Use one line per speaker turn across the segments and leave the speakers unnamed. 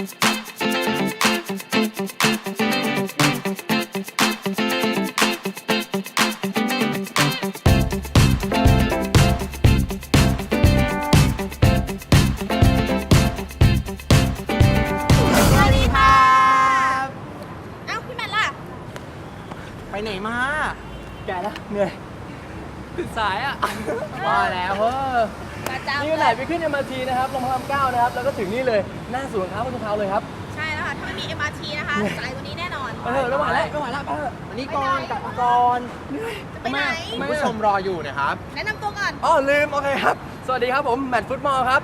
สวัสดีครับ
เอ้าพี่แมทล่ะ
ไปไหนมา
แกแล้วเหนื่อยตื่นสายอะ
ว่าแล้วเฮ้อ
ประจำ
นี่ก็ไหนไปขึ้น MRT นะครับลงพระรามเก้านะครับแล้วก็ถึงนี่เลยหน้าศูนย์ค้าปทุมเท้าเลยครับ
ใช่แล้วค่ะ ถ้าไม่มี MRT นะคะสายกว่านี้แน่นอน
ไปเถอะไม่ไหวแล้วไม่ไหวแล้วไปเถอะ
วันนี้ก่อนกลับมาก่อน
จะไปไหน
คุณผู้ชมรออยู่นะครับ
แนะนำตัวก่อน
อ๋อลืมโอเคครับ สวัสดีครับผมแมตต์ฟุตบอลครับ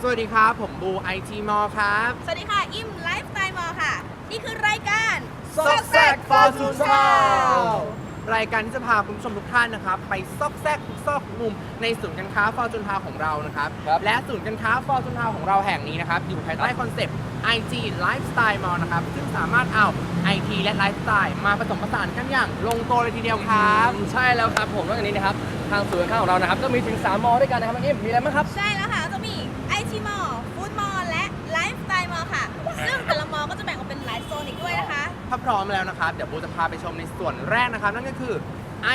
สวัสดีครับ ผมบูไอทีมอครับ
สวัสดีค่ะ อิมไลฟ์สไตล์มอค่ะ นี่คือรายการ
ซอกแซก Fortune Town รา ยการที่จะพาคุณผู้ชมทุกท่านนะครับ ไปซอกแซกทุกซอกทุกมุมในศูนย์การค้าฟอร์จูนทาวของเรานะครับ
ครับ
และศูนย์การค้าฟอร์จูนทาวของเราแห่งนี้นะครับ อยู่ภายใต้คอนเซปต์ IG Lifestyle Mall นะครับ ซึ่งสามารถเอา IT และไลฟ์สไตล์มาผสมผสานกันอย่างลงตัวเลยทีเดียวครับ
ใช่แล้วครับผมนอกจากนี้นะครับทางศูนย์ค้าของเรานะครับก็มีถึง 3 มอด้วยกันนะครับน้องอิ่มมีอะไรบ้างครับ
ใช่แล้วค่ะจะมี IT Mall Food Mall และไลฟ์สไตล์มอค่ะ ซึ่งแต่ละมอก็จะแบ่งออกเป็นหลายโซนอีกด้วยนะคะ
ถ้าพร้อมแล้วนะครับ เดี๋ยวบูจะพาไปชมในส่วนแรกนะครับ นั่นก็คือ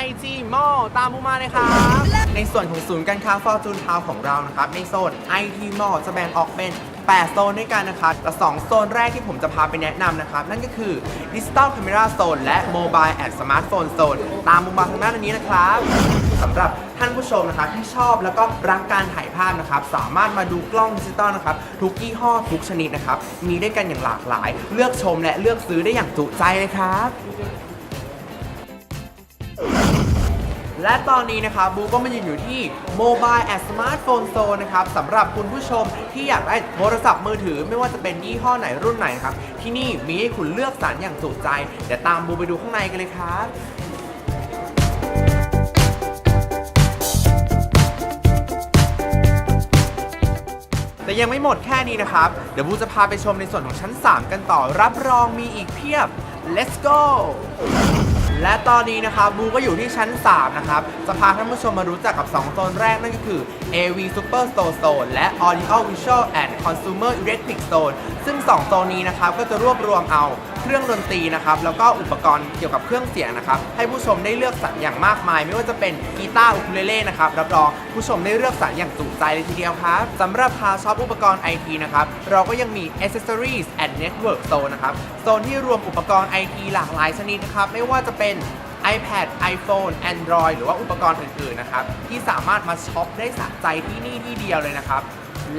IG Mall ตามบูมาเลยครับ ในส่วนของศูนย์การค้า Fortune Town ของเรานะครับ ในโซน IT Mall จะแบ่งออกเป็น 8 โซนด้วยกันนะครับแต่2โซนแรกที่ผมจะพาไปแนะนำนะครับ นั่นก็คือ Digital Camera Zone และ Mobile and Smartphone Zone ตามมุมมาทางด้านนี้นะครับสำหรับท่านผู้ชมนะครับที่ชอบแล้วก็รักการถ่ายภาพนะครับ สามารถมาดูกล้องดิจิตอลนะครับ ทุกยี่ห้อทุกชนิดนะครับ มีด้วยกันอย่างหลากหลาย เลือกชมและเลือกซื้อได้อย่างจุใจเลยครับ และตอนนี้นะครับบูก็มายืนอยู่ที่ Mobile and Smartphone Zone นะครับสำหรับคุณผู้ชมที่อยากได้โทรศัพท์มือถือ ไม่ว่าจะเป็นยี่ห้อไหนรุ่นไหนนะครับ ที่นี่มีให้คุณเลือกสรรอย่างจุดใจ เดี๋ยวตามบูไปดูข้างในกันเลยครับแต่ยังไม่หมดแค่นี้นะครับ เดี๋ยวบูจะพาไปชมในส่วนของชั้น 3 กันต่อ รับรองมีอีกเพียบ let's go และตอนนี้นะครับบูก็อยู่ที่ชั้น 3 นะครับจะพาท่านผู้ชมมารู้จักกับ 2 โซนแรกนั่นก็คือ AV Super Store Zone และ Audio Visual and Consumer Electric Zone ซึ่ง 2 โซนนี้นะครับก็จะรวบรวมเอาเครื่องดนตรีนะครับแล้วก็อุปกรณ์เกี่ยวกับเครื่องเสียงนะครับให้ผู้ชมได้เลือกสรรอย่างมากมาย ไม่ว่าจะเป็นกีตาร์อุคูเลเล่นะครับรับรองผู้ชมได้เลือกสรรอย่างจุใจเลยทีเดียวครับสำหรับพาช็อปอุปกรณ์ไอทีนะครับเราก็ยังมี Accessories and Network Zone นะครับโซนที่รวมอุปกรณ์ไอทีหลากหลายชนิดนะครับไม่ว่าจะเป็น iPad iPhone Android หรือว่าอุปกรณ์อื่นๆนะครับที่สามารถมาช็อปได้สะใจที่นี่ที่เดียวเลยนะครับ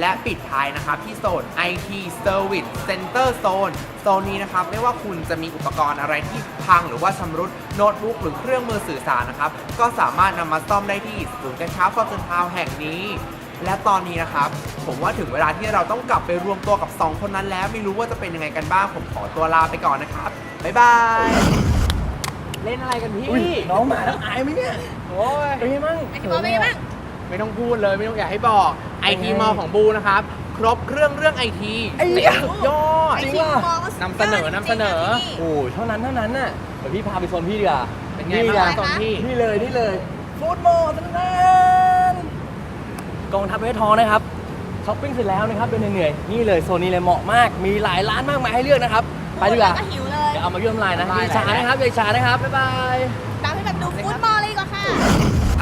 และปิดท้ายนะครับที่โซน IT Service Center Zone โซนนี้นะครับไม่ว่าคุณจะมีอุปกรณ์อะไรที่พังหรือว่าชำรุดโน้ตบุ๊กหรือเครื่องมือสื่อสารนะครับ ก็สามารถนำมาซ่อมได้ที่ศูนย์การค้าฟอร์จูนทาวแห่งนี้และตอนนี้นะครับ ผมว่าถึงเวลาที่เราต้องกลับไปรวมตัวกับ 2 คนนั้นแล้ว ไม่รู้ว่าจะเป็นยังไงกันบ้าง ผมขอตัวลาไปก่อนนะครับ บ๊ายบาย เล่นอะไรกันพี่
อุ้ยน้องมาแล้วอายไหมเนี่ย
โอ้ย
เป็นไงบ้าง
ไอทีมอลเป็นไงบ้าง
ไม่ต้องพูดเลยไม่ต้องอยากให้บอกไอทีมอของบูนะครับ ครบเครื่องเรื่องไอที
ไอ้
เต็
เหี้ย
มสุดยอด
ไอ
จริง
ทีม
ว่ะ
อก็สุดยด
นำเสนอ
จริงๆ
นำเสนอ
ที่
โอ้ยเท่านั้นเท่านั้นน่ะเดี๋ยวพี่พาไปโซนพี่ดีกว่า
เป็นไง
นี่
บ้าง
ไง
ตอนที่
นี่เลยนี่เลยฟูดมอลล์ทั้งนั้นกองทัพเพชรทองนะครับช้อปปิ้งเสร็จแล้วนะครับเป็นเหนื่อยๆนี่เลยโซนนี้เลยเหมาะมาก มีหลายร้านมากมายให้เลือกนะครับไปดีกว่า
พูแล้ก็หิวเลย
เดี๋ยวเอามายื่นน้ำลายนะ
น้ำลาย
อย่าช้านะครับอย่าช้านะครับบ๊ายบาย
ตามให้แบบดูฟุตบอลเลยดีกว่าค่ะ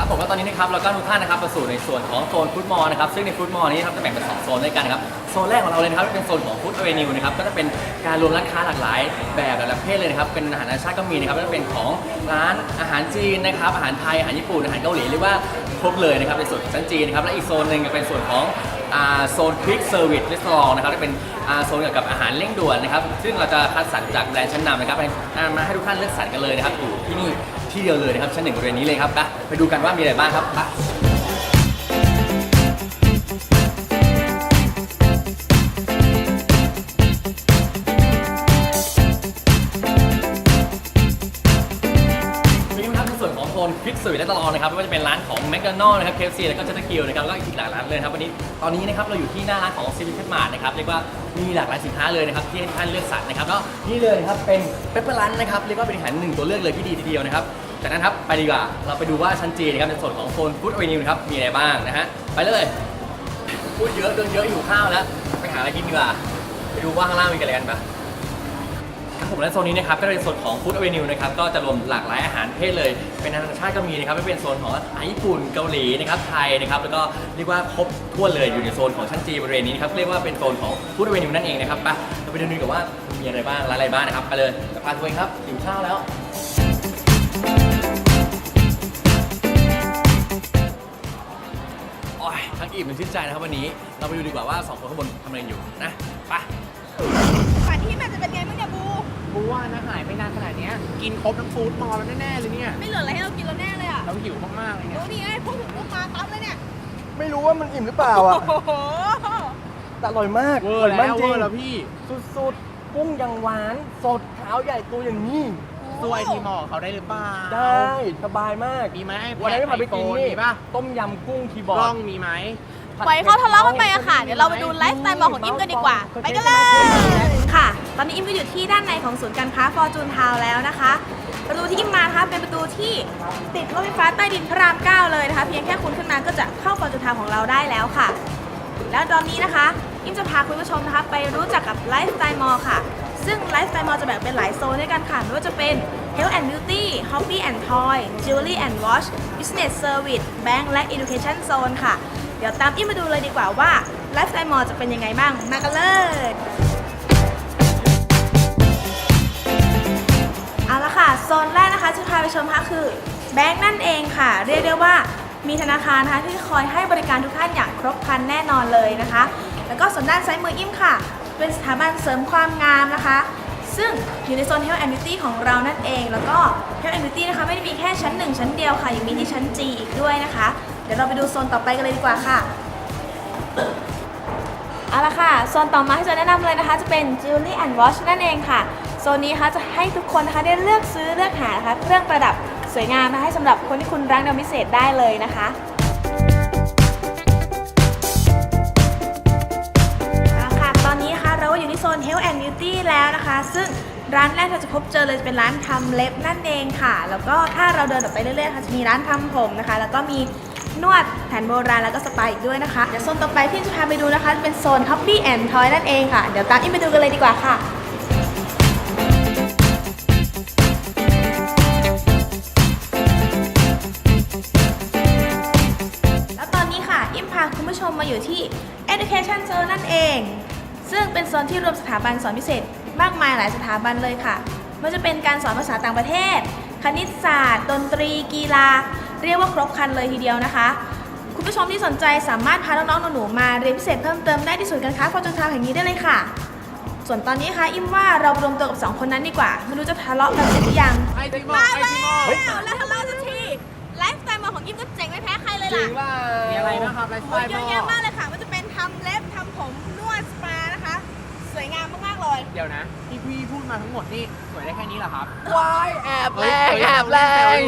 ครับผมก็ตอนนี้นะครับเราก็ทุกท่านนะครับมาสู่ในส่วนของโซนฟุตมอลนะครับซึ่งในฟุตมอลนี้ครับจะแบ่งเป็นสองโซนด้วยกันนะครับโซนแรกของเราเลยนะครับเป็นโซนของฟุตเวนิวนะครับก็จะเป็นการรวมร้านค้าหลากหลายแบบหลายประเภทเลยนะครับเป็นอาหารนานาชาติก็มีนะครับก็จะเป็นของร้านอาหารจีนนะครับอาหารไทยอาหารญี่ปุ่นอาหารเกาหลีเรียกว่าครบเลยนะครับในส่วนของชั้นจีนนะครับและอีกโซนหนึ่งก็เป็นส่วนของ โซนควิกเซอร์วิสรีสอร์ทนะครับที่เป็นโซนเกี่ยวกับอาหารเร่งด่วนนะครับ ซึ่งเราจะคัดสรรจากแบรนด์ชั้นนำนะครับมาให้ทุกท่านเลือกสรรกันเลยนะครับอยู่ที่นี่ที่เดียวเลยนะครับชั้นหนึ่งบริเวณนี้เลยครับไปไปดูกันว่ามีอะไรบ้างครับ นคนคลิกสวิตและตลอดนะครับไม่ว่าจะเป็นร้านของแมคโดนัลล์นะครับเคฟซีแล้วก็เจตกิลนะครับแล้วก็อีกหลายร้านเลยนะครับวันนี้ตอนนี้นะครับเราอยู่ที่หน้าร้านของซีวิคมาร์ทนะครับเรียกว่ามีหลากหลายสินค้าเลยนะครับที่ให้ท่านเลือกสรรนะครับก็นี่เลยครับเป็นเปปเปอร์รันนะครับเรียกว่าเป็นอาหารหนึ่งตัวเลือกเลยที่ดีทีเดียวนะครับจากนั้นครับไปดีกว่าเราไปดูว่าชั้นจีนะครับในส่วนของโซนฟู้ดอเวนิวนะครับมีอะไรบ้างนะฮะไปเลยพูดเยอะเดินเยอะอยู่ข้าวแล้วไปหาอะไรกินดีกว่าไปดูว่าข้างล่างมีอะไรกันปะ ผมและโซนนี้นะครับก็เป็นโซนของฟู้ดเวนิวนะครับก็จะรวมหลากหลายอาหารเพศเลย เป็นนานาชาติก็มีนะครับไม่เป็นโซนของอาหารญี่ปุ่นเกาหลีนะครับไทยนะครับแล้วก็เรียกว่าครบถ้วเลยอยู่ในโซนของชั้นจีบริเวณนี้นะครับเรียกว่าเป็นโซนของฟู้ดเวนิวนั่นเองนะครับไปเราไปดูกันว่ามีอะไรบ้างร้านอะไรบ้างนะครับไปเลยจะพาทัวร์ครับหิวข้าวแล้วโอ้ยทั้งอิ่มทั้งชื่นใจนะครับวันนี้เราไปดูดีกว่าว่าสองคนข้างบนทำอะไรอยู่นะ ไป
บู
ว่านะหายไปนานขนาดเนี้ยกินครบทั้งฟู้ดมอลล์แล้วแน่ๆเลยเนี่ย
ไม่เหลืออะไรให้เรากินแล้วแน่เลยอะ
เราหิวมากๆเลยเนี่ย
ดูนี่ไงพวกถุงลูกมาปั๊บเลยเนี่ย
ไม่รู้ว่ามันอิ่มหรือเปล่าอะ
โอ้โห
แต่อร่อยมาก
เวอ
ร่
ร์
ย
แล้
มาก
ว
จ
เว
ริง
อร์แล้วพี่
สุดๆกุ้งยังหวาน สดขาวใหญ่ตัวอย่างนี้
สวยทีมอเขาได้หรือเปล่า
ได้สบายมาก
มีไหมไอ้
วันนั้นที่พาไปกินนี่
มีป่ะ
ต้มยำกุ้งคีย์บ
ก
อ
ล้
ร์
อ
ด
งมีไหม
ปล่อยเขาทะเลาะกันไปอะค่ะ เดี๋ยวเราไปดูไลฟ์สไตล์มอลล์ของอิมกันดีกว่า ไปกันเลยค่ะต อนนี้อิมก็อยู่ที่ด้านในของศูนย์การค้าฟอร์จูนทาวแล้วนะคะ ประตูที่อิมมานะคะเป็นประตูที่ติดรถไฟฟ้าใต้ดินพระราม 9 เลยนะคะ เพียงแค่คุณขึ้นมาก็จะเข้าฟอร์จูนทาวของเราได้แล้วค่ะ แล้วตอนนี้นะคะ อิมจะพาคุณผู้ชมนะคะไปรู้จักกับไลฟ์สไตล์มอลค่ะ ซึ่งไลฟ์สไตล์มอลจะแบ่งเป็นหลายโซนด้วยกันค่ะไม่ว่าจะเป็น Health and Beauty Hobby and Toy Jewelry and Watch Business Service Bank และ Education Zone ค่ะ เดี๋ยวตามอิมมาดูเลยดีกว่าว่าไลฟ์สไตล์มอลจะเป็นยังไงบ้างมากันเลย ซนแรกนะคะที่พาไปชมค่ะคือแบงค์นั่นเองค่ะ เรียกได้ว่ามีธนาคารนะคะที่คอยให้บริการทุกท่านอย่างครบครันแน่นอนเลยนะคะ แล้วก็ส่วนด้านซ้ายมืออิ่มค่ะ เป็นสถาบันเสริมความงามนะคะ ซึ่งอยู่ในโซน Health and Beauty ของเรานั่นเอง แล้วก็ Health and Beauty นะคะไม่ได้มีแค่ชั้น 1 ชั้นเดียวค่ะยังมีที่ชั้น G อีกด้วยนะคะ เดี๋ยวเราไปดูโซนต่อไปกันเลยดีกว่าค่ะเอาละค่ะโซนต่อมาที่จะแนะนำเลยนะคะ จะเป็น Jewelry and Watch นั่นเองค่ะ โซนนี้นะคะจะให้ทุกคนนะคะได้เลือกซื้อเลือกหานะคะเครื่องประดับสวยงามนะคะให้สำหรับคนที่คุณรักแนวพิเศษได้เลยนะคะเอาละค่ะตอนนี้นะคะเราก็อยู่ที่โซน Health and Beauty แล้วนะคะ ซึ่งร้านแรกเราจะพบเจอเลยเป็นร้านทำเล็บนั่นเองค่ะ แล้วก็ถ้าเราเดินออกไปเรื่อยๆค่ะจะมีร้านทำผมนะคะ แล้วก็มีนวดแผนโบราณแล้วก็สปาอีกด้วยนะคะ เดี๋ยวโซนต่อไปที่จะพาไปดูนะคะจะเป็นโซน Hobby and Toy นั่นเองค่ะ เดี๋ยวตามอินไปดูกันเลยดีกว่าค่ะ เอง ซึ่งเป็นโซนที่รวมสถาบันสอนพิเศษ มากมายหลายสถาบันเลยค่ะไมันจะเป็นการสอนภาษาต่างประเทศ คณิตศาสตร์ ดนตรี กีฬา เรียกว่าครบครันเลยทีเดียวนะคะ คุณผู้ชมที่สนใจสามารถพาน้องๆหนูๆมาเรียนพิเศษเพิ่มเติมได้ที่ศูนย์การค้าฟอร์จูนทาวน์แห่งนี้ได้เลยค่ะ ส่วนตอนนี้ค่ะอิมว่าเรารวมตัวกับสองคนนั้นดีกว่า ไม่รู้จะทะเลาะกันเสร็จหรือยัง
ไอติมอ
มา
ไอ
แล้
ติมอ
วแล้วทะเลาะสักทีไลฟ์สไตล์มอลของอิมก็เจ๋งไม่แพ้ใครเลย
จริ
ล่ะ
งว่า
มีอะไรบ้างครับไลฟ์สไต
โอ้ย
ล์
เยอะ
ม
แยะ
อ
มากเลยค่ะ เลย
เดี๋ยวนะ ที่พี่พูดมาทั้งหมดนี่สวยได้แค่นี้เหรอครับ
วายแอบแร
เฮ้
ง
ย
แอบแรง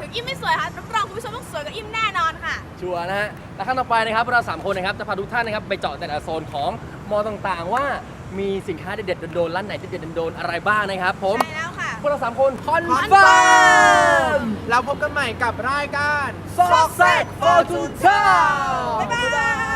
ถึงอิมไม่สวยค่ะรับรองคุณผู้ชมต้องสวยกว่าอิมแน่นอนค่ะ
ชัวร์นะฮะและขั้นต่อไปนะครับเราสามคนนะครับจะพาทุกท่านนะครับไปเจาะแต่ละโซนของมอต่างๆ ว่ามีสินค้าเด็ดๆโดนๆร้านไหนเด็ดๆโดนๆอะไรบ้างนะครับ ผม
ใช่แล้วค่ะ
พวกเราสามคนคอน
คอน
เฟิ
เฟิ
ร์
ร์มเราพบกันใหม่กับรายการ
ซอกแซกฟอร์จูนทาว
บ๊ายบาย